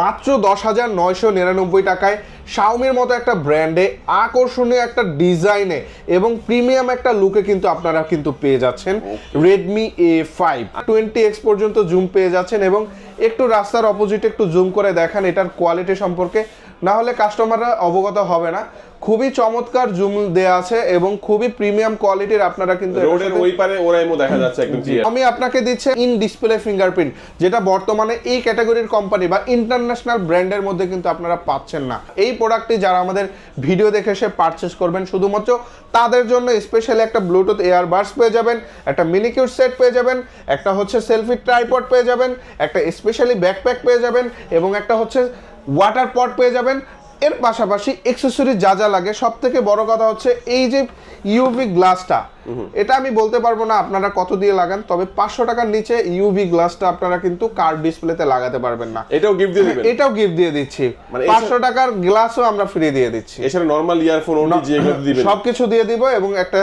মাত্র দশ হাজার নয়শো নিরানব্বই টাকায় শাওমির মতো একটা ব্র্যান্ডে আকর্ষণীয় একটা ডিজাইনে এবং প্রিমিয়াম একটা লুকে কিন্তু আপনারা কিন্তু পেয়ে যাচ্ছেন Redmi A five twenty x পর্যন্ত জুম পেয়ে যাচ্ছেন এবং একটু রাস্তার অপোজিটে একটু জুম করে দেখান এটার কোয়ালিটি সম্পর্কে। না হলে কাস্টমাররা অবগত হবে না। খুবই চমৎকার জুম দেয়া আছে এবং খুবই প্রিমিয়াম কোয়ালিটির আপনারা কিন্তু রোডের ওই পারে ওরাইমো দেখা যাচ্ছে একদম আমি আপনাকে দিচ্ছি ইন ডিসপ্লে ফিঙ্গারপ্রিন্ট যেটা বর্তমানে এই ক্যাটাগরির কোম্পানি বা ইন্টারন্যাশনাল ব্র্যান্ডের মধ্যে কিন্তু আপনারা পাচ্ছেন না। এই প্রোডাক্টটি যারা আমাদের ভিডিও দেখে এসে পারচেস করবেন শুধুমাত্র তাদের জন্য স্পেশালি একটা ব্লুটুথ এয়ার বাডস পেয়ে যাবেন একটা মিনিকিউর সেট পেয়ে যাবেন একটা হচ্ছে সেলফি ট্রাইপড পেয়ে যাবেন একটা স্পেশালি ব্যাকপ্যাক পেয়ে যাবেন এবং একটা হচ্ছে ওয়াটার পট পেয়ে যাবেন। এর পাশাপাশি এক্সেসরি যা যা লাগে সব থেকে বড় কথা হচ্ছে এই যে ইউভি গ্লাসটা এটা আমি বলতে পারব না আপনারা কত দিয়ে লাগান তবে পাঁচশো টাকার নিচে ইউভি গ্লাসটা আপনারা কিন্তু কার ডিসপ্লেতে লাগাতে পারবেন না। এটাও গিফট দিয়ে দিবেন? এটাও গিফট দিয়ে দিচ্ছি। মানে পাঁচশো টাকার গ্লাসও আমরা ফ্রি দিয়ে দিচ্ছি। এছাড়া নর্মাল ইয়ারফোন দিবেন। সবকিছু দিয়ে দিব এবং একটা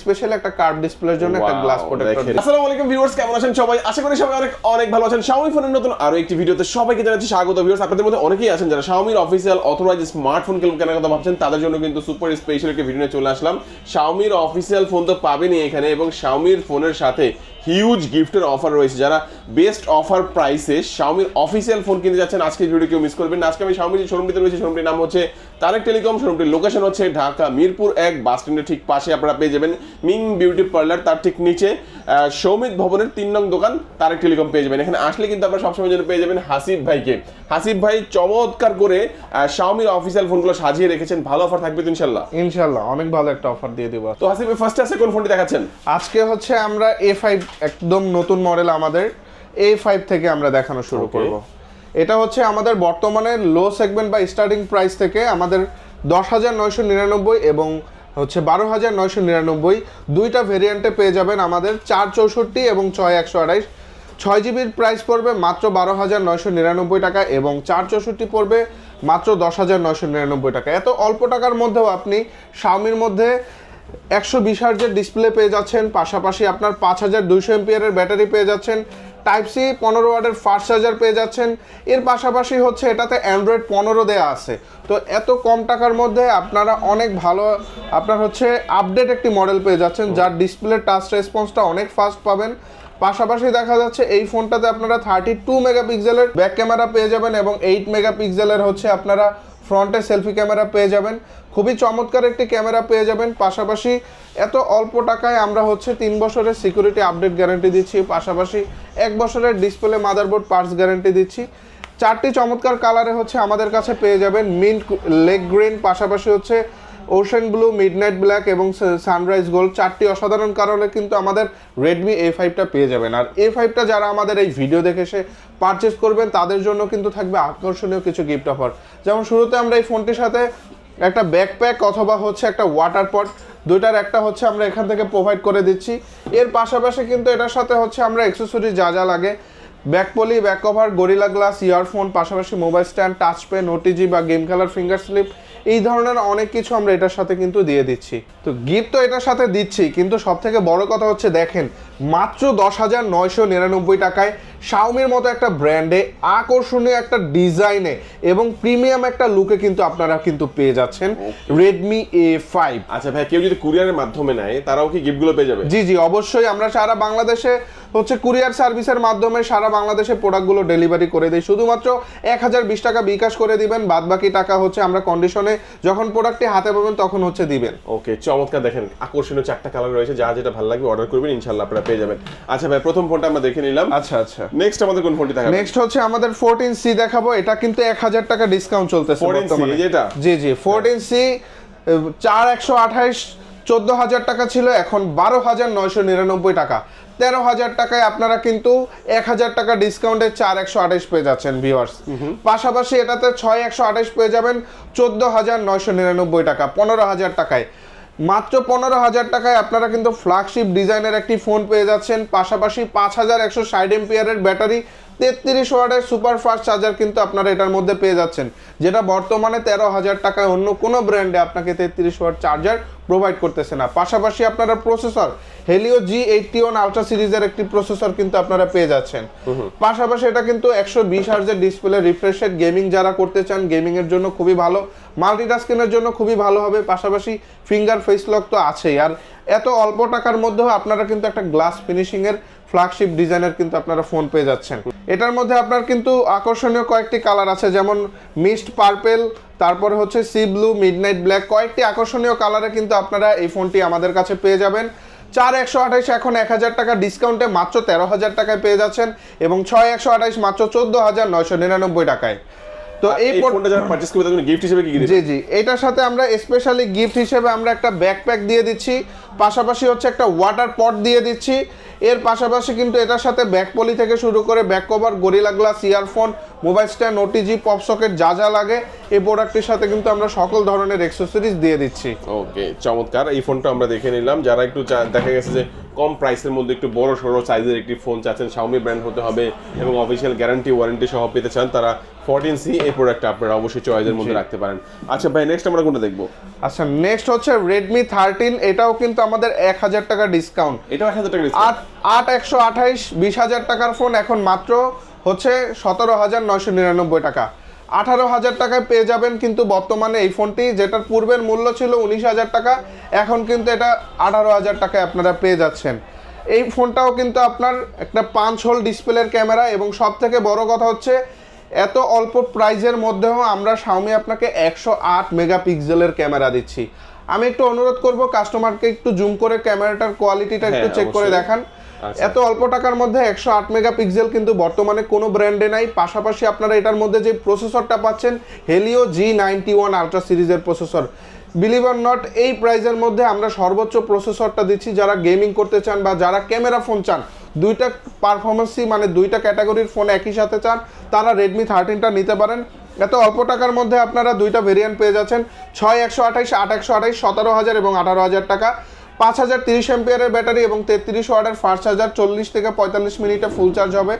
স্পেশালি একটা কার্ভ ডিসপ্লের জন্য একটা গ্লাস প্রোটেক্টর। আসসালামু আলাইকুম ভিউয়ার্স কেমন আছেন সবাই? আশা করি সবাই অনেক অনেক ভালো আছেন। Xiaomi ফোনের নতুন আরও একটি ভিডিওতে সবাইকে জানাচ্ছি স্বাগত। ভিউয়ার্স আপনাদের মধ্যে অনেকেই আছেন যারা Xiaomi অফিসিয়াল অথরাইজ স্মার্টফোন কেনার কথা ভাবছেন তাদের জন্য কিন্তু সুপার স্পেশাল একটা ভিডিও নিয়ে চলে আসলাম। Xiaomi অফিসিয়াল ফোন তো পাবেনই এখানে এবং শাওমির ফোনের সাথে হিউজ গিফটের অফার রয়েছে। যারা বেস্ট অফার প্রাইসে Xiaomi অফিসিয়াল ফোন কিনতে যাচ্ছেন আজকের ভিডিও কেউ মিস করবেন না। আজকে আমি Xiaomi যে শোরুমটিতে রয়েছে শোরুমটির নাম হচ্ছে তারেক টেলিকম। শোরুমটির লোকেশন হচ্ছে ঢাকা মিরপুর এক বাস স্ট্যান্ডের ঠিক পাশে আপনারা পেয়ে যাবেন মিং বিউটি পার্লার তার ঠিক নিচে। সৌমিত ভবনের তিন নং দোকান তারেক টেলিকম পেয়ে যাবেন। এখানে আসলে কিন্তু আপনারা সবসময় জন্য পেয়ে যাবেন হাসিফ ভাইকে। হাসিফ ভাই চমৎকার করে শাওমির অফিসিয়াল ফোনগুলো সাজিয়ে রেখেছেন। ভালো অফার থাকবে তো ইনশাল্লাহ ইনশাল্লাহ অনেক ভালো একটা অফার দিয়ে দিব। তো হাসিব ভাই ফার্স্টে আছে কোন ফোনটি দেখাচ্ছেন? আজকে হচ্ছে আমরা এ ফাইভ একদম নতুন মডেল আমাদের এ ফাইভ থেকে আমরা দেখানো শুরু. করব। এটা হচ্ছে আমাদের বর্তমানে লো সেগমেন্ট বা স্টার্টিং প্রাইস থেকে আমাদের দশ হাজার নয়শো নিরানব্বই এবং হচ্ছে বারো হাজার নয়শো নিরানব্বই দুইটা ভেরিয়েন্টে পেয়ে যাবেন আমাদের চার চৌষট্টি এবং ছয় একশো আড়াইশ। ছয় জিবির প্রাইস পড়বে মাত্র বারো হাজার নয়শো নিরানব্বই টাকা এবং চার চৌষট্টি পড়বে মাত্র দশ হাজার নয়শো নিরানব্বই টাকা। এত অল্প টাকার মধ্যেও আপনি শাওমির মধ্যে একশো বিশ হার্জের ডিসপ্লে পেয়ে যাচ্ছেন। পাশাপাশি আপনার পাঁচ হাজার দুইশো এমপিয়ারের ব্যাটারি পেয়ে যাচ্ছেন। টাইপ সি পনেরো ওয়ার্ডের ফাস্ট চার্জার পেয়ে যাচ্ছেন। এর পাশাপাশি হচ্ছে এটাতে অ্যান্ড্রয়েড পনেরো দেওয়া আছে। তো এত কম টাকার মধ্যে আপনারা অনেক ভালো, আপনার হচ্ছে আপডেট একটি মডেল পেয়ে যাচ্ছেন, যার ডিসপ্লে টাচ রেসপন্সটা অনেক ফাস্ট পাবেন। পাশাপাশি দেখা যাচ্ছে এই ফোনটাতে আপনারা থার্টি টু মেগাপিক্সেলের ব্যাক ক্যামেরা পেয়ে যাবেন এবং এইট মেগাপিক্সেলের হচ্ছে আপনারা ফ্রন্টে সেলফি ক্যামেরা পেয়ে যাবেন। খুবই চমৎকার একটি ক্যামেরা পেয়ে যাবেন। পাশাপাশি এত অল্প টাকায় আমরা হচ্ছে তিন বছরের সিকিউরিটি আপডেট গ্যারান্টি দিচ্ছি। পাশাপাশি এক বছরের ডিসপ্লে, মাদারবোর্ড, পার্টস গ্যারান্টি দিচ্ছি। চারটি চমৎকার কালারে হচ্ছে আমাদের কাছে পেয়ে যাবেন মিন্ট লেগ গ্রিন। পাশাপাশি হচ্ছে ওশান ব্লু মিডনাইট ব্ল্যাক এবং সানরাইজ গোল্ড চারটি অসাধারণ কারণে কিন্তু আমাদের রেডমি এ ফাইভটা পেয়ে যাবেন। আর এ ফাইভটা যারা আমাদের এই ভিডিও দেখে সে পারচেস করবেন, তাদের জন্য কিন্তু থাকবে আকর্ষণীয় কিছু গিফট অফার যেমন শুরুতে আমরা এই ফোনটির সাথে একটা ব্যাকপ্যাক অথবা হচ্ছে একটা ওয়াটার পট দুইটার একটা হচ্ছে আমরা এখান থেকে প্রোভাইড করে দিচ্ছি। এর পাশাপাশি কিন্তু এটার সাথে হচ্ছে আমরা অ্যাক্সেসরি যা যা লাগে back poly back cover Gorilla glass earphone পাশাপাশি mobile stand touch pen OTG বা গেম খেলার ফিঙ্গার স্লিপ এই ধরনের অনেক কিছু আমরা এটার সাথে কিন্তু দিয়ে দিচ্ছি। তো গিফট তো এটার সাথে দিচ্ছি কিন্তু সব থেকে বড় কথা হচ্ছে দেখেন মাত্র দশ হাজার নয়শো নিরানব্বই টাকায় শাওমির মতো একটা ব্র্যান্ডে আকর্ষণীয় একটা ডিজাইনে এবং প্রিমিয়াম একটা লুকে কিন্তু আপনারা কিন্তু পেয়ে যাচ্ছেন রেডমি এ ফাইভ আচ্ছা ভাই কেউ যদি কুরিয়ারের মাধ্যমে নেয় তারাও কি গিফটগুলো পেয়ে যাবে? জি জি অবশ্যই। আমরা সারা বাংলাদেশে হচ্ছে কুরিয়ার সার্ভিসের মাধ্যমে সারা বাংলাদেশে প্রোডাক্টগুলো ডেলিভারি করে দিই শুধুমাত্র এক হাজার বিশ টাকা বিকাশ করে দিবেন বাদ বাকি টাকা হচ্ছে আমরা কন্ডিশনে যখন প্রোডাক্টটি হাতে পাবেন তখন হচ্ছে দিবেন। ওকে চমৎকার দেখেন আকর্ষণীয় চারটা কালার রয়েছে যা যেটা ভালো লাগবে অর্ডার করবেন ইনশাল্লাহ আপনারা পেয়ে যাবেন। আচ্ছা ভাই প্রথম ফোনটা আমরা দেখে নিলাম। আচ্ছা আচ্ছা। নেক্সট আমাদের কোন ফোনটি দেখাবেন? নেক্সট হচ্ছে আমাদের ফোরটিন সি দেখাবো এটা কিন্তু এক হাজার টাকা ডিসকাউন্ট চলতেছে বর্তমানে। যেটা? জি জি ফোরটিন সি চার একশো আঠাইশ চোদ্দ হাজার টাকা ছিল এখন বারো হাজার নয়শো নিরানব্বই টাকা। তেরো হাজার টাকায় আপনারা কিন্তু এক হাজার টাকা ডিসকাউন্টে চার একশো আঠাশ পেয়ে যাচ্ছেন ভিওয়ার্স পাশাপাশি এটাতে ছয় একশো আঠাশ পেয়ে যাবেন চোদ্দ হাজার নয়শো নিরানব্বই টাকা, পনেরো হাজার টাকায়। মাত্র পনেরো হাজার টাকায় আপনারা কিন্তু ফ্ল্যাগশিপ ডিজাইনের একটি ফোন পেয়ে যাচ্ছেন, পাশাপাশি পাঁচ হাজার একশো ষাট এমপিয়ারের ব্যাটারি তেত্রিশ ওয়ার্ডের সুপার ফাস্ট চার্জার কিন্তু আপনারা এটার মধ্যে পেয়ে যাচ্ছেন যেটা বর্তমানে তেরো হাজার টাকায় অন্য কোনো ব্র্যান্ডে আপনাকে তেত্রিশ ওয়াট চার্জার প্রোভাইড করতেছে না। পাশাপাশি আপনারা processor Helio G eighty one ultra সিরিজের একটি প্রসেসর কিন্তু আপনারা পেয়ে যাচ্ছেন। পাশাপাশি এটা কিন্তু একশো বিশ হার্জের ডিসপ্লে রিফ্রেশেড গেমিং যারা করতে চান গেমিংয়ের জন্য খুবই ভালো। মাল্টিটাস্কিংয়ের জন্য খুবই ভালো হবে পাশাপাশি ফিঙ্গার ফেস লক তো আছেই। আর এত অল্প টাকার মধ্যেও আপনারা কিন্তু একটা গ্লাস ফিনিশিং এর ফ্ল্যাগশিপ ডিজাইনের কিন্তু আপনারা ফোন পেয়ে যাচ্ছেন। এটার মধ্যে আপনার কিন্তু আকর্ষণীয় কয়েকটি কালার আছে যেমন মিস্ট পার্পেল তারপরে হচ্ছে সি ব্লু মিডনাইট ব্ল্যাক কয়েকটি আকর্ষণীয় কালারে কিন্তু আপনারা এই ফোনটি আমাদের কাছে পেয়ে যাবেন। চার একশো আঠাইশ এখন এক হাজার টাকা ডিসকাউন্টে মাত্র তেরো হাজার টাকায় পেয়ে যাচ্ছেন এবং ছয় একশো আঠাইশ মাত্র চোদ্দ হাজার নয়শো নিরানব্বই টাকায়। তো এই ফোনটা যারা পারচেজ করবে তাদের গিফট হিসেবে কি জি জি এটার সাথে আমরা স্পেশালি গিফট হিসেবে আমরা একটা ব্যাকপ্যাক দিয়ে দিচ্ছি। পাশাপাশি হচ্ছে একটা ওয়াটার পট দিয়ে দিচ্ছি। এর পাশাপাশি কিন্তু এটার সাথে ব্যাক পলি থেকে শুরু করে back cover Gorilla glass earphone mobile stand OTG pop socket যা যা লাগে এই প্রোডাক্টের সাথে কিন্তু আমরা সকল ধরনের এক্সেসরিজ দিয়ে দিচ্ছি। ওকে চমৎকার। এই ফোনটা আমরা দেখে নিলাম। যারা একটু দেখা গেছে যে কম প্রাইসের মধ্যে একটু বড় সড়ো সাইজের একটি ফোন চাচ্ছেন শাওমি ব্র্যান্ড হতে হবে এবং অফিসিয়াল গ্যারান্টি ওয়ারেন্টি সহ পেতে চান তারা ফোরটিন সি এই প্রোডাক্টটা আপনারা অবশ্যই চয়েসের মধ্যে রাখতে পারেন। আচ্ছা ভাই নেক্সট আমরা কোনটা দেখব? আচ্ছা নেক্সট হচ্ছে রেডমি থার্টিন এটাও কিন্তু আমাদের এক হাজার টাকা ডিসকাউন্ট এটাও এক হাজার টাকা। আট আট একশো আঠাইশ বিশ হাজার টাকার ফোন এখন মাত্র হচ্ছে সতেরো হাজার নয়শো নিরানব্বই টাকা। আঠারো হাজার টাকায় পেয়ে যাবেন কিন্তু বর্তমানে এই ফোনটি যেটার পূর্বের মূল্য ছিল উনিশ হাজার টাকা এখন কিন্তু এটা আঠারো হাজার টাকায় আপনারা পেয়ে যাচ্ছেন। এই ফোনটাও কিন্তু আপনার একটা পাঁচ হোল ডিসপ্লের ক্যামেরা এবং সব থেকে বড় কথা হচ্ছে এত অল্প প্রাইজের মধ্যেও আমরা শাওমি আপনাকে একশো আট মেগাপিক্সেলের ক্যামেরা দিচ্ছি। আমি একটু অনুরোধ করব কাস্টমারকে একটু জুম করে ক্যামেরাটার কোয়ালিটিটা একটু হ্যাঁ, চেক করে দেখান। এত অল্প টাকার মধ্যে একশো আট মেগাপিক্সেল কিন্তু বর্তমানে কোনো ব্র্যান্ডে নাই। পাশাপাশি আপনারা এটার মধ্যে যে প্রসেসরটা পাচ্ছেন Helio G ninety one ultra সিরিজের প্রসেসর। বিলিভ অর নট এই প্রাইজের মধ্যে আমরা সর্বোচ্চ প্রসেসরটা দিচ্ছি যারা গেমিং করতে চান বা যারা ক্যামেরা ফোন চান। দুইটা পারফরমেন্সই মানে দুইটা ক্যাটাগরির ফোন একই সাথে চান, তারা রেডমি থার্টিনটা নিতে পারেন। এত অল্প টাকার মধ্যে আপনারা দুইটা ভেরিয়েন্ট পেয়ে যাচ্ছেন, ছয় একশো আঠাইশ, আট একশো আঠাইশ, সতেরো হাজার এবং আঠারো হাজার টাকা। পাঁচ হাজার তিরিশ এমপিয়ারের ব্যাটারি এবং তেত্রিশ ওয়াটের ফাস্ট চার্জার চল্লিশ থেকে পঁয়তাল্লিশ মিনিটে ফুল চার্জ হবে।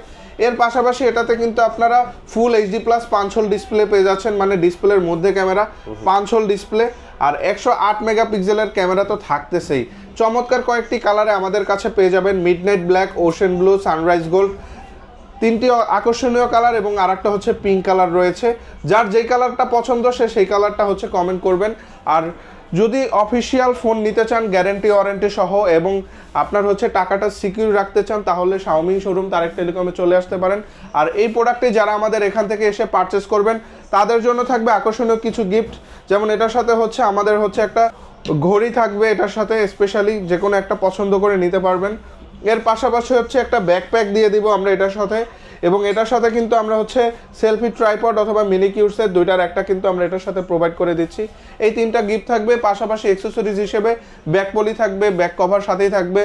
এর পাশাপাশি এটাতে কিন্তু আপনারা ফুল এইচডি প্লাস পাঁচ হোল ডিসপ্লে পেয়ে যাচ্ছেন মানে ডিসপ্লের মধ্যে ক্যামেরা পাঁচ হোল ডিসপ্লে আর একশো আট মেগাপিক্সেলের ক্যামেরা তো থাকতেছেই। চমৎকার কয়েকটি কালারে আমাদের কাছে পেয়ে যাবেন midnight black ocean blue sunrise gold তিনটি আকর্ষণীয় কালার এবং আরেকটা হচ্ছে পিঙ্ক কালার রয়েছে। যার যেই কালারটা পছন্দ সে সেই কালারটা হচ্ছে কমেন্ট করবেন। আর যদি অফিসিয়াল ফোন নিতে চান, গ্যারেন্টি, ওয়ারেন্টি সহ এবং আপনার হচ্ছে টাকাটা সিকিউর রাখতে চান, তাহলে শাওমি শোরুম তারেক টেলিকমে চলে আসতে পারেন। আর এই প্রোডাক্টটি যারা আমাদের এখান থেকে এসে পারচেস করবেন, তাদের জন্য থাকবে আকর্ষণীয় কিছু গিফট যেমন এটার সাথে হচ্ছে আমাদের হচ্ছে একটা ঘড়ি থাকবে, এটার সাথে স্পেশালি যে কোনো একটা পছন্দ করে নিতে পারবেন। এর পাশাপাশি হচ্ছে একটা ব্যাকপ্যাক দিয়ে দিব আমরা এটার সাথে। এবং এটার সাথে কিন্তু আমরা হচ্ছে সেলফি ট্রাইপড অথবা মিনি কিউটসের দুইটার একটা কিন্তু আমরা এটার সাথে প্রোভাইড করে দিচ্ছি। এই তিনটা গিফট থাকবে পাশাপাশি অ্যাক্সেসরিজ হিসেবে ব্যাক পলি থাকবে ব্যাক কভার সাথেই থাকবে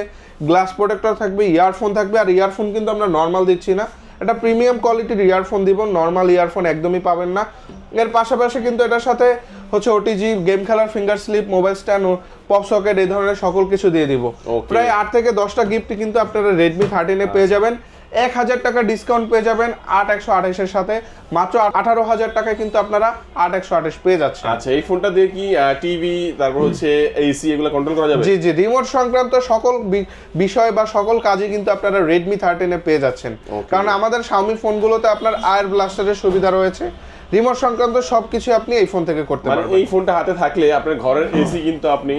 গ্লাস প্রোটেক্টর থাকবে ইয়ারফোন থাকবে আর ইয়ারফোন কিন্তু আমরা নর্মাল দিচ্ছি না। এটা প্রিমিয়াম কোয়ালিটির ইয়ারফোন দিব নর্মাল ইয়ারফোন একদমই পাবেন না। এর পাশাপাশি কিন্তু এটার সাথে হচ্ছে ওটিজি গেম খেলার ফিঙ্গার স্লিপ মোবাইল স্ট্যান্ড ও পপ সকেট এই ধরনের সকল কিছু দিয়ে দিব. প্রায় আট থেকে দশটা গিফট কিন্তু আপনারা রেডমি থার্টিনে পেয়ে যাবেন। এক হাজার টাকা ডিসকাউন্ট পেয়ে যাবেন আট একশো আঠাশের সাথে। মাত্র আঠারো হাজার টাকায় কিন্তু আপনারা আট একশো আঠাশ পেয়ে যাচ্ছেন। আচ্ছা এই ফোনটা দিয়ে কি টিভি তারপর হচ্ছে এসি এগুলো কন্ট্রোল করা যাবে? জি জি রিমোট সংক্রান্ত সকল বিষয় বা সকল কাজে কিন্তু আপনারা রেডমি থার্টিনে পেয়ে যাচ্ছেন। কারণ আমাদের শাওমি ফোনগুলোতে আপনার আয়ার ব্লাস্টারের সুবিধা রয়েছে। রিমোট সংক্রান্ত সবকিছু আপনি এই ফোন থেকে করতে মানে পারবেন। এই ফোনটা হাতে থাকলে আপনার ঘরের এসি কিন্তু আপনি।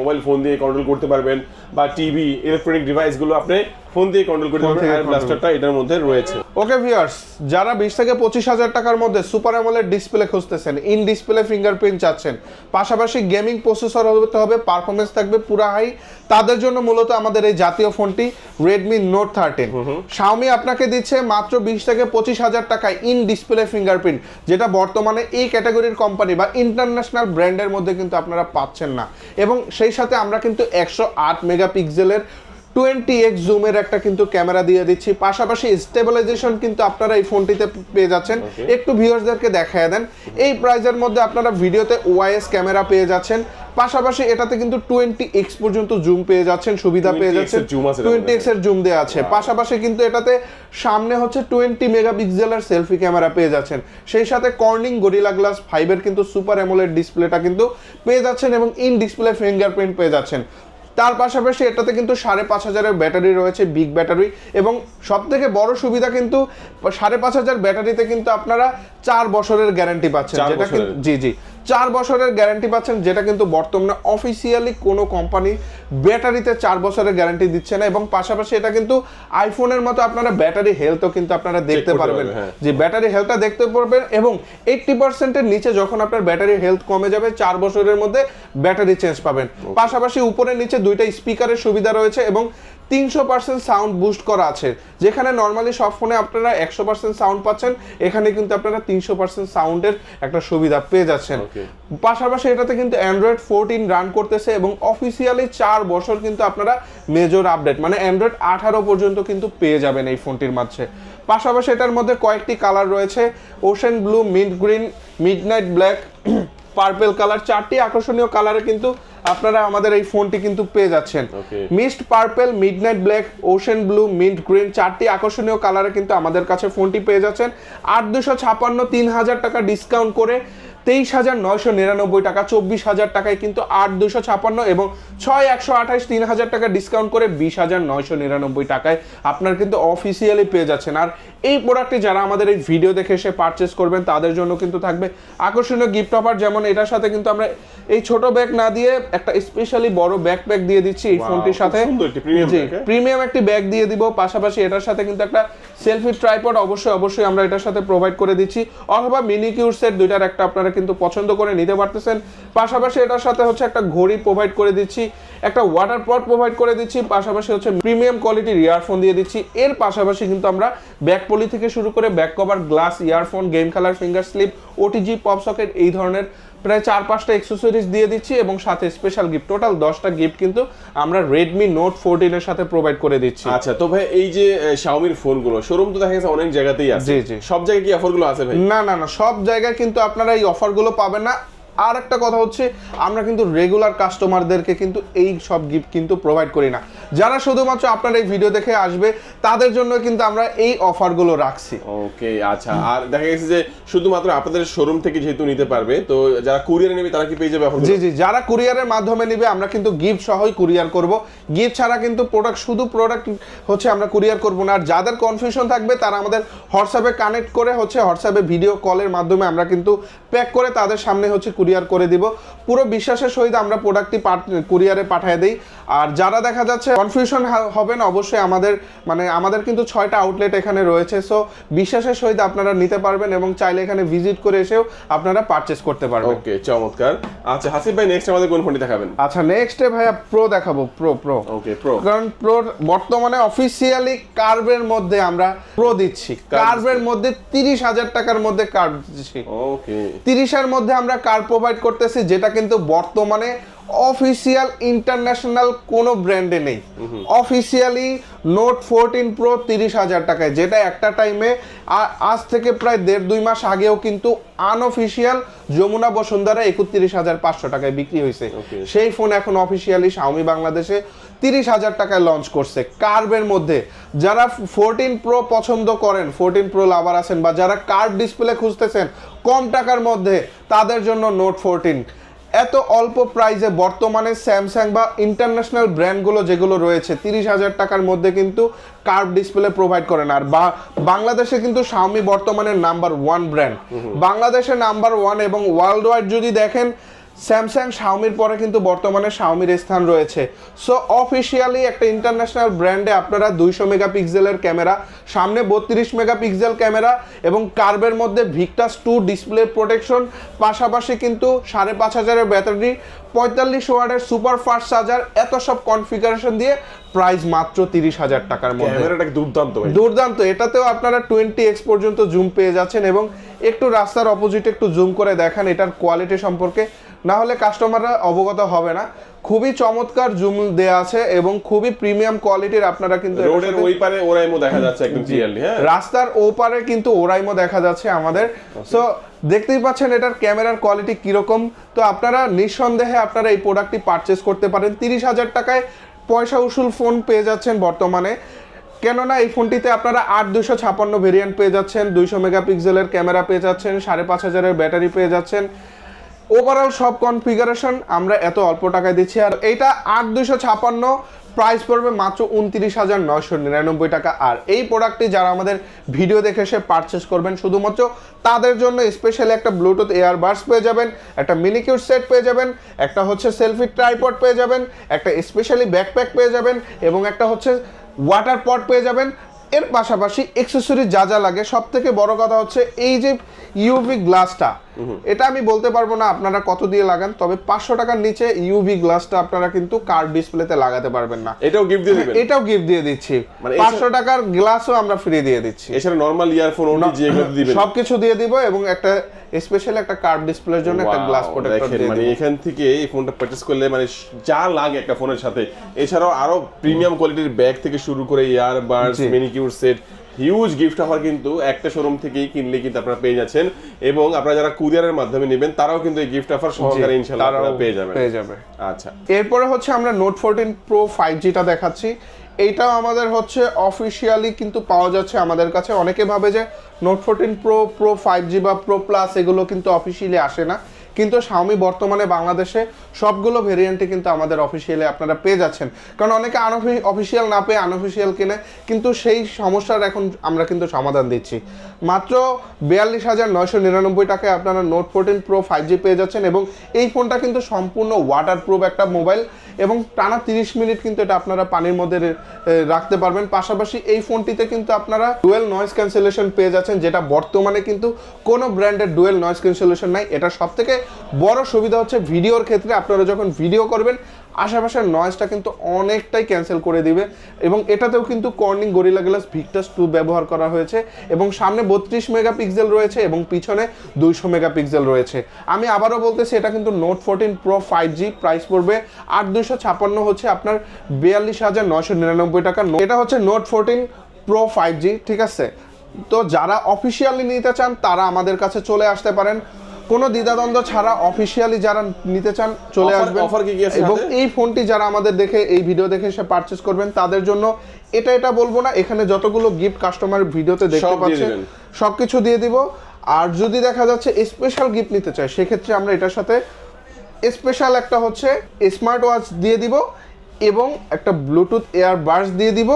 মোবাইল ফোন দিয়ে কন্ট্রোল করতে পারবেন বা টিভি ইলেকট্রনিক ডিভাইসগুলো আপনি ফোন দিয়ে কন্ট্রোল করতে পারবেন আর ব্লাস্টারটা এটার মধ্যে রয়েছে। ওকে ভিউয়ার্স যারা বিশ থেকে পঁচিশ হাজার টাকার মধ্যে সুপার অ্যামোলেড ডিসপ্লে খুঁজতেছেন ইন ডিসপ্লে ফিঙ্গারপ্রিন্ট চাচ্ছেন পাশাপাশি গেমিং প্রসেসর হতে হবে পারফরমেন্স থাকবে পুরা হাই তাদের জন্য মূলত আমাদের এই জাতীয় ফোনটি রেডমি নোট থার্টিন শাওমি আপনাকে দিচ্ছে মাত্র বিশ থেকে পঁচিশ হাজার টাকায় ইন ডিসপ্লে ফিঙ্গারপ্রিন্ট যেটা বর্তমানে এই ক্যাটাগরির কোম্পানি বা ইন্টারন্যাশনাল ব্র্যান্ডের মধ্যে কিন্তু আপনারা পাচ্ছেন না। এবং সেই সাথে আমরা কিন্তু একশো আট মেগাপিক্সেলের টোয়েন্টি এক্স জুমের একটা কিন্তু ক্যামেরা দিয়ে দিচ্ছি। পাশাপাশি স্টেবিলাইজেশন কিন্তু আপনারা এই ফোনটিতে পেয়ে যাচ্ছেন। একটু ভিউয়ার্সদেরকে দেখায় দেন। এই প্রাইজের মধ্যে আপনারা ভিডিওতে ওয়াইএস ক্যামেরা পেয়ে যাচ্ছেন। পাশাপাশি এটাতে কিন্তু টোয়েন্টি এক্স পর্যন্ত জুম পেয়ে যাচ্ছেন সুবিধা পেয়ে যাচ্ছেন। আছে টোয়েন্টি এক্সের জুম দেওয়া আছে। পাশাপাশি কিন্তু এটাতে সামনে হচ্ছে টোয়েন্টি মেগাপিক্সেলের সেলফি ক্যামেরা পেয়ে যাচ্ছেন। সেই সাথে কর্নিং গরিলা গ্লাস ফাইভের কিন্তু সুপার অ্যামোলেড ডিসপ্লেটা কিন্তু পেয়ে যাচ্ছেন এবং ইন ডিসপ্লে ফিঙ্গারপ্রিন্ট পেয়ে যাচ্ছেন। তার পাশাপাশি এটাতে কিন্তু সাড়ে পাঁচ হাজারের ব্যাটারি রয়েছে বিগ ব্যাটারি এবং সব থেকে বড় সুবিধা কিন্তু সাড়ে পাঁচ হাজার ব্যাটারিতে কিন্তু আপনারা চার বছরের গ্যারান্টি পাচ্ছেন। যেটা জি জি। চার বছরের গ্যারান্টি পাচ্ছেন যেটা কিন্তু বর্তমানে অফিসিয়ালি কোনো কোম্পানি ব্যাটারিতে চার বছরের গ্যারান্টি দিচ্ছে না এবং পাশাপাশি এটা কিন্তু আইফোনের মতো আপনারা ব্যাটারি হেলথও কিন্তু আপনারা দেখতে পারবেন। হ্যাঁ। যে ব্যাটারি হেলথটা দেখতে পারবেন এবং এইটটি পার্সেন্টের নিচে যখন আপনার ব্যাটারি হেলথ কমে যাবে চার বছরের মধ্যে ব্যাটারি চেঞ্জ পাবেন। পাশাপাশি উপরে নিচে দুইটা স্পিকারের সুবিধা রয়েছে এবং তিনশো পার্সেন্ট সাউন্ড বুস্ট করা আছে। যেখানে নর্মালি সব ফোনে আপনারা একশো পার্সেন্ট সাউন্ড পাচ্ছেন এখানে কিন্তু আপনারা তিনশো পার্সেন্ট সাউন্ডের একটা সুবিধা পেয়ে যাচ্ছেন। পাশাপাশি এটাতে কিন্তু অ্যান্ড্রয়েড ফোরটিন রান করতেছে এবং অফিসিয়ালি চার বছর কিন্তু আপনারা মেজর আপডেট মানে অ্যান্ড্রয়েড আঠারো পর্যন্ত কিন্তু পেয়ে যাবেন এই ফোনটির মাঝে। পাশাপাশি এটার মধ্যে কয়েকটি কালার রয়েছে ocean blue mint green midnight black purple colour চারটি আকর্ষণীয় কালারে কিন্তু আপনারা আমাদের এই ফোনটি কিন্তু পেয়ে যাচ্ছেন। Mist purple midnight black ocean blue mint green চারটি আকর্ষণীয় কালারে কিন্তু আমাদের কাছে ফোনটি পেয়ে যাচ্ছেন। আট দুশো ছাপান্ন তিন হাজার টাকা ডিসকাউন্ট করে তেইশ হাজার নয়শো নিরানব্বই টাকা চব্বিশ হাজার টাকায় কিন্তু আট দুশো ছাপান্ন এবং ছয় একশো আঠাশ তিন হাজার টাকা ডিসকাউন্ট করে বিশ হাজার নয়শো নিরানব্বই টাকায় আপনার কিন্তু অফিসিয়ালি পেয়ে যাচ্ছেন। আর এই প্রোডাক্টটি যারা আমাদের এই ভিডিও দেখে এসে পারচেস করবেন তাদের জন্য কিন্তু থাকবে আকর্ষণীয় গিফট অফার যেমন এটার সাথে কিন্তু আমরা এই ছোট ব্যাগ না দিয়ে একটা স্পেশালি বড় ব্যাগ প্যাক দিয়ে দিচ্ছি এই ফোনটির সাথে? প্রিমিয়াম একটি ব্যাগ দিয়ে দিব। পাশাপাশি এটার সাথে কিন্তু একটা সেলফি ট্রাইপড অবশ্যই অবশ্যই আমরা এটার সাথে প্রোভাইড করে দিচ্ছি। অথবা মিনি কিউর সেট দুইটার একটা আপনারা কিন্তু পছন্দ করে নিতে পারতেছেন। পাশাপাশি এটার সাথে হচ্ছে একটা ঘড়ি প্রোভাইড করে দিচ্ছি একটা ওয়াটার পট প্রোভাইড করে দিচ্ছি। পাশাপাশি হচ্ছে প্রিমিয়াম কোয়ালিটির ইয়ারফোন দিয়ে দিচ্ছি। এর পাশাপাশি কিন্তু আমরা ব্যাক পলি থেকে শুরু করে back cover glass earphone game খেলার finger sleeve OTG pop socket এই ধরনের প্রায় চার পাঁচটা এক্সেসরিজ দিয়ে দিচ্ছি এবং সাথে স্পেশাল গিফট টোটাল দশটা গিফট কিন্তু আমরা রেডমি নোট ফোরটিনের সাথে প্রোভাইড করে দিচ্ছি। আচ্ছা তো ভাই এই যে শাওমির ফোনগুলো শোরুম তো দেখা গেছে অনেক জায়গাতেই আছে। জি, জি। সব জায়গায় কি অফারগুলো আছে ভাই? না না না সব জায়গায় কিন্তু আপনারা এই অফারগুলো পাবেন না। আর একটা কথা হচ্ছে আমরা কিন্তু রেগুলার কাস্টমারদেরকে কিন্তু এই সব গিফট কিন্তু প্রোভাইড করি না। যারা শুধুমাত্র আপনার এই ভিডিও দেখে আসবে তাদের জন্য কিন্তু আমরা এই অফারগুলো রাখছি। ওকে আচ্ছা। আর দেখা গেছে যে শুধুমাত্র আপনাদের শোরুম থেকে যেহেতু নিতে পারবে তো যারা কুরিয়ারে নেবে তারা কি পেয়ে যাবে জি জি যারা কুরিয়ারের মাধ্যমে নিবে আমরা কিন্তু গিফট সহই কুরিয়ার করব। গিফট ছাড়া কিন্তু প্রোডাক্ট শুধু প্রোডাক্ট হচ্ছে আমরা কুরিয়ার করব না। আর যাদের কনফিউশন থাকবে তারা আমাদের হোয়াটসঅ্যাপে কানেক্ট করে হচ্ছে হোয়াটসঅ্যাপে ভিডিও কলের মাধ্যমে আমরা কিন্তু প্যাক করে তাদের সামনে হচ্ছে কুরিয়ার করে দিব। পুরো বিশ্বাসের সহিত আমরা প্রোডাক্টটি কুরিয়ারে পাঠিয়ে দিই। আর যারা দেখা যাচ্ছে কনফিউশন হবে না অবশ্যই আমাদের মানে আমাদের কিন্তু ছয়টা আউটলেট এখানে রয়েছে। সো বিশ্বাসের সহিত আপনারা নিতে পারবেন এবং চাইলে এখানে ভিজিট করে এসেও আপনারা পারচেস করতে পারবেন। ওকে চমৎকার। আচ্ছা হাসিফ ভাই নেক্সট আমাদের কোন ফোনটি দেখাবেন? আচ্ছা নেক্সটে ভাইয়া প্রো দেখাবো প্রো প্রো ওকে প্রো কারণ প্রো বর্তমানে অফিসিয়ালি কার্ভের মধ্যে আমরা প্রো দিচ্ছি। কার্ভের মধ্যে তিরিশ হাজার টাকার মধ্যে কার্ভ দিচ্ছি। ওকে তিরিশের মধ্যে আমরা কার প্রোভাইড করতেছি যেটা কিন্তু বর্তমানে অফিসিয়াল ইন্টারন্যাশনাল কোনো ব্র্যান্ডে নেই। অফিসিয়ালি নোট ফোরটিন প্রো তিরিশ হাজার টাকায় যেটা একটা টাইমে আজ থেকে প্রায় দেড় দুই মাস আগেও কিন্তু আনঅফিসিয়াল যমুনা বসুন্ধরা একত্রিশ হাজার পাঁচশো টাকায় বিক্রি হয়েছে। সেই ফোন এখন অফিসিয়ালি শাওমি বাংলাদেশে তিরিশ হাজার টাকায় লঞ্চ করছে। কার্ভের মধ্যে যারা ফোরটিন প্রো পছন্দ করেন ফোরটিন প্রো লাভার আছেন বা যারা কার্ভ ডিসপ্লে খুঁজতেছেন কম টাকার মধ্যে তাদের জন্য নোট ফোরটিন এত অল্প প্রাইসে বর্তমানে স্যামসাং বা ইন্টারন্যাশনাল ব্র্যান্ডগুলো যেগুলো রয়েছে তিরিশ হাজার টাকার মধ্যে কিন্তু কার্ভ ডিসপ্লে প্রোভাইড করে না। আর বা বাংলাদেশে কিন্তু শাওমি বর্তমানে নাম্বার ওয়ান ব্র্যান্ড বাংলাদেশে নাম্বার ওয়ান এবং ওয়ার্ল্ড ওয়াইড যদি দেখেন স্যামসাং শাওমির পরে কিন্তু বর্তমানে শাওমির স্থান রয়েছে। সো অফিসিয়ালি একটা ইন্টারন্যাশনাল ব্র্যান্ডে আপনারা দুইশো মেগাপিক্সেলের ক্যামেরা সামনে বত্রিশ মেগাপিক্সেল ক্যামেরা এবং কার্বের মধ্যে ভিক্টাস টু ডিসপ্লে প্রোটেকশন পাশাপাশি কিন্তু সাড়ে পাঁচ হাজারের ব্যাটারি পঁয়তাল্লিশ ওয়ার্ডের সুপার ফাস্ট চার্জার এত সব কনফিগারেশন দিয়ে প্রাইস মাত্র তিরিশ হাজার টাকার মধ্যে। দুর্দান্ত দুর্দান্ত। এটাতেও আপনারা টোয়েন্টি এক্স পর্যন্ত জুম পেয়ে যাচ্ছেন এবং একটু রাস্তার অপোজিটে একটু জুম করে দেখান এটার কোয়ালিটি সম্পর্কে। না হলে কাস্টমাররা অবগত হবে না। খুবই চমৎকার জুম দেয়া আছে এবং খুবই প্রিমিয়াম কোয়ালিটির আপনারা কিন্তু রোডের ওই পারে ওরাইমো দেখা যাচ্ছে একদম ক্লিয়ারলি হ্যাঁ। রাস্তার ওপারে কিন্তু ওরাইমো দেখা যাচ্ছে আমাদের। সো দেখতেই পাচ্ছেন এটার ক্যামেরার কোয়ালিটি কীরকম। তো আপনারা নিঃসন্দেহে আপনারা এই প্রোডাক্টটি পারচেস করতে পারেন। তিরিশ হাজার টাকায় পয়সা উসুল ফোন পেয়ে যাচ্ছেন বর্তমানে। কেননা এই ফোনটিতে আপনারা আট দুশো ছাপান্ন ভেরিয়েন্ট পেয়ে যাচ্ছেন দুইশো মেগাপিক্সেলের ক্যামেরা পেয়ে যাচ্ছেন সাড়ে পাঁচ হাজারের ব্যাটারি পেয়ে যাচ্ছেন। ওভারঅল সব কনফিগারেশন আমরা এত অল্প টাকায় দিচ্ছি। আর এইটা আট দুশো ছাপান্ন প্রাইস পড়বে মাত্র উনত্রিশ হাজার নয়শো নিরানব্বই টাকা। আর এই প্রোডাক্টটি যারা আমাদের ভিডিও দেখে সে পারচেস করবেন, শুধুমাত্র তাদের জন্য স্পেশালি একটা ব্লুটুথ এয়ারবাডস পেয়ে যাবেন, একটা মিনিকিউর সেট পেয়ে যাবেন, একটা হচ্ছে সেলফি ট্রাইপড পেয়ে যাবেন, একটা স্পেশালি ব্যাকপ্যাক পেয়ে যাবেন, এবং একটা হচ্ছে ওয়াটার পট পেয়ে যাবেন। এর পাশাপাশি এক্সেসরি যা যা লাগে সব থেকে বড় কথা হচ্ছে এই যে ইউভি গ্লাসটা এটা আমি বলতে পারব না আপনারা কত দিয়ে লাগান তবে পাঁচশো টাকার নিচে ইউভি গ্লাসটা আপনারা কিন্তু কার ডিসপ্লেতে লাগাতে পারবেন না। এটাও গিফট দিয়ে দিবেন? এটাও গিফট দিয়ে দিচ্ছি। মানে পাঁচশো টাকার গ্লাসও আমরা ফ্রি দিয়ে দিচ্ছি। এছাড়া নর্মাল ইয়ারফোন দিবেন। সবকিছু দিয়ে দিব এবং একটা স্পেশালি একটা কার্ভ ডিসপ্লের জন্য একটা গ্লাস প্রোটেক্টর দিয়ে মানে এখান থেকে এই ফোনটা পারচেস করলে মানে যা লাগে একটা ফোনের সাথে। এছাড়াও আরও প্রিমিয়াম কোয়ালিটির ব্যাগ থেকে শুরু করে ইয়ারবাডস জি। Manicure set huge gift offer কিন্তু একটা শোরুম থেকেই কিনলে কিন্তু আপনারা পেয়ে যাচ্ছেন। এবং আপনারা যারা কুরিয়ারের মাধ্যমে নেবেন তারাও কিন্তু এই গিফট অফার সহকারে ইনশাআল্লাহ আপনারা পেয়ে যাবেন। পেয়ে যাবে। আচ্ছা। এরপরে হচ্ছে আমরা নোট ফোরটিন প্রো ফাইভ জিটা দেখাচ্ছি। এইটাও আমাদের হচ্ছে অফিসিয়ালি কিন্তু পাওয়া যাচ্ছে আমাদের কাছে। অনেকে ভাবে যে note fourteen pro pro five G বা প্রো প্লাস এগুলো কিন্তু অফিসিয়ালি আসে না। কিন্তু শাওমি বর্তমানে বাংলাদেশে সবগুলো ভেরিয়েন্টে কিন্তু আমাদের অফিসিয়ালি আপনারা পেয়ে যাচ্ছেন। কারণ অনেকে আনঅফি অফিসিয়াল না পেয়ে আনঅফিসিয়াল কিনে, কিন্তু সেই সমস্যার এখন আমরা কিন্তু সমাধান দিচ্ছি। মাত্র বিয়াল্লিশ হাজার নয়শো নিরানব্বই টাকায় আপনারা note fourteen pro five G পেয়ে যাচ্ছেন এবং এই ফোনটা কিন্তু সম্পূর্ণ ওয়াটার প্রুফ একটা মোবাইল এবং টানা তিরিশ মিনিট কিন্তু এটা আপনারা পানির মধ্যে রাখতে পারবেন। পাশাপাশি এই ফোনটিতে কিন্তু আপনারা ডুয়েল নয়েজ ক্যান্সেলেশন পেয়ে যাচ্ছেন, যেটা বর্তমানে কিন্তু কোনো ব্র্যান্ডের ডুয়েল নয়েজ ক্যান্সেলেশন নাই। এটা সব থেকে বড় সুবিধা হচ্ছে ভিডিওর ক্ষেত্রে আপনারা যখন ভিডিও করবেন, আশেপাশের নয়েজটা কিন্তু অনেকটাই ক্যান্সেল করে দিবে এবং এটাতেও কিন্তু Corning Gorilla glass Victus two ব্যবহার করা হয়েছে এবং সামনে বত্রিশ মেগাপিক্সেল রয়েছে এবং পিছনে দুইশো মেগাপিক্সেল রয়েছে। আমি আবারও বলতেছি, এটা কিন্তু note fourteen pro five G price পড়বে আট দুইশো ছাপান্ন হচ্ছে আপনার বিয়াল্লিশ হাজার নয়শো নিরানব্বই টাকা। এটা হচ্ছে note fourteen pro five G ঠিক আছে? তো যারা অফিসিয়ালি নিতে চান, তারা আমাদের কাছে চলে আসতে পারেন। কোনো দ্বিধাদ্বন্দ্ব ছাড়া অফিসিয়ালি যারা নিতে চান চলে আসবেন। offer কি আছে এবং এই ফোনটি যারা আমাদের দেখে এই ভিডিও দেখে সে পারচেস করবেন তাদের জন্য এটা এটা বলব না এখানে যতগুলো গিফট কাস্টমার ভিডিওতে দেখতে সব পাচ্ছেন সবকিছু দিয়ে দিব। আর যদি দেখা যাচ্ছে স্পেশাল গিফট নিতে চায় সেক্ষেত্রে আমরা এটার সাথে স্পেশাল একটা হচ্ছে স্মার্ট ওয়াচ দিয়ে দিব এবং একটা ব্লুটুথ এয়ার বার্স দিয়ে দিব।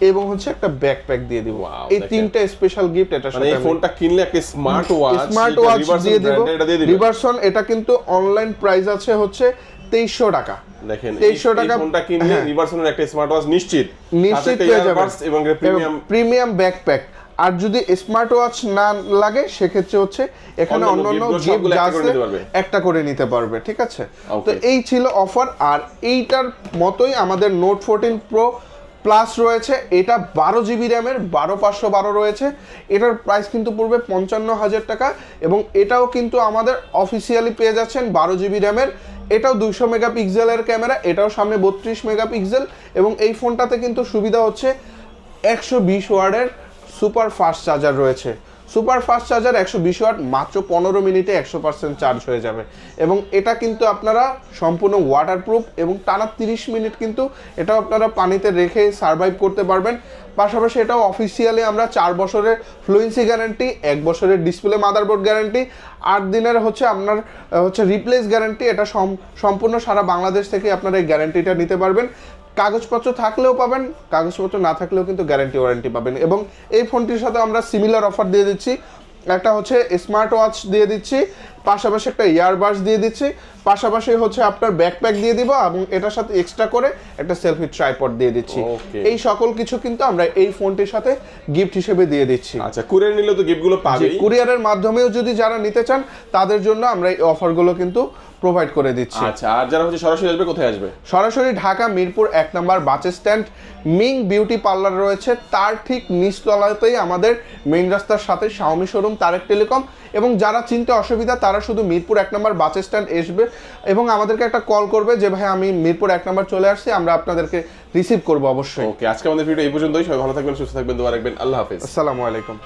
এবং হচ্ছে একটা ব্যাকপ্যাক দিয়ে দিব। এই তিনটা স্পেশাল গিফট এটার মানে সাথে এই ফোনটা কিনলে একটা স্মার্ট ওয়াচ স্মার্ট ওয়াচ দিয়ে দিব। এটা রিভার্সন এটা কিন্তু অনলাইন প্রাইস আছে হচ্ছে তেইশশো টাকা। দেখেন 2300 টাকা ফোনটা কিনলে হ্যাঁ। রিভার্সনের একটা স্মার্ট ওয়াচ নিশ্চিত। নিশ্চিত পেয়ে যাবেন এবং প্রিমিয়াম প্রিমিয়াম ব্যাকপ্যাক আর যদি স্মার্ট ওয়াচ না লাগে সেক্ষেত্রে হচ্ছে এখানে অন্যান্য gift গিফট যা একটা করে আছে নিতে পারবে। একটা করে নিতে পারবে ঠিক আছে? তো এই ছিল অফার আর এইটার মতোই আমাদের নোট ফোরটিন প্রো প্লাস রয়েছে, এটা বারো জিবি র্যামের বারো পাঁচশো বারো রয়েছে। এটার প্রাইস কিন্তু পড়বে পঞ্চান্ন হাজার টাকা এবং এটাও কিন্তু আমাদের অফিসিয়ালি পেয়ে যাচ্ছেন বারো জিবি র্যামের এটাও দুইশো মেগা পিক্সেলের ক্যামেরা এটাও সামনে বত্রিশ মেগা পিক্সেল এবং এই ফোনটাতে কিন্তু সুবিধা হচ্ছে একশো বিশ ওয়ার্ডের সুপার ফাস্ট চার্জার রয়েছে। সুপার ফাস্ট চার্জার একশো বিশ ওয়াট, মাত্র পনেরো মিনিটে একশো পার্সেন্ট চার্জ হয়ে যাবে। এবং এটা কিন্তু আপনারা সম্পূর্ণ ওয়াটারপ্রুফ এবং টানা তিরিশ মিনিট কিন্তু এটাও আপনারা পানিতে রেখে সার্ভাইভ করতে পারবেন। পাশাপাশি এটাও অফিসিয়ালি আমরা চার বছরের ফ্লুয়েন্সি গ্যারান্টি এক বছরের ডিসপ্লে মাদারবোর্ড গ্যারান্টি আট দিনের হচ্ছে আপনার, হচ্ছে রিপ্লেস গ্যারান্টি এটা সম- সম্পূর্ণ সারা বাংলাদেশ থেকে আপনারা এই গ্যারান্টিটা নিতে পারবেন। কাগজপত্র থাকলেও পাবেন কাগজপত্র না থাকলেও কিন্তু গ্যারান্টি ওয়ারেন্টি পাবেন। এবং এই ফোনটির সাথে আমরা সিমিলার অফার দিয়ে দিচ্ছি। একটা হচ্ছে স্মার্ট ওয়াচ দিয়ে দিচ্ছি পাশাপাশি একটা ইয়ারবাডস দিয়ে দিচ্ছি পাশাপাশি হচ্ছে আপনার ব্যাকপ্যাক দিয়ে দিব এবং এটার সাথে এক্সট্রা করে একটা সেলফি ট্রাইপড দিয়ে দিচ্ছি। এই সকল কিছু কিন্তু আমরা এই ফোনটির সাথে গিফট হিসেবে দিয়ে দিচ্ছি। আচ্ছা কুরিয়ার নিলে তো গিফটগুলো পাবেই। কুরিয়ারের মাধ্যমেও যদি যারা নিতে চান তাদের জন্য আমরা এই অফারগুলো কিন্তু প্রোভাইড করে দিচ্ছি। আচ্ছা আর যারা হচ্ছে সরাসরি আসবে কোথায় আসবে? সরাসরি ঢাকা মিরপুর এক নম্বর বাস স্ট্যান্ড মিং বিউটি পার্লার রয়েছে। তার ঠিক নিচতলাতেই আমাদের মেইন রাস্তার সাথে শাওমি শোরুম তারেক টেলিকম। এবং যারা চিনতে অসুবিধা তারা শুধু মিরপুর এক নম্বর বাস স্ট্যান্ড আসবে এবং আমাদেরকে একটা কল করবে যে ভাই আমি মিরপুর এক নম্বর চলে আসছি আমরা আপনাদেরকে রিসিভ করব অবশ্যই। ওকে আজকে আমাদের ভিডিও এই পর্যন্তই। সবাই ভালো থাকবেন সুস্থ থাকবেন দোয়া রাখবেন। আল্লাহ হাফেজ। আসসালামু আলাইকুম।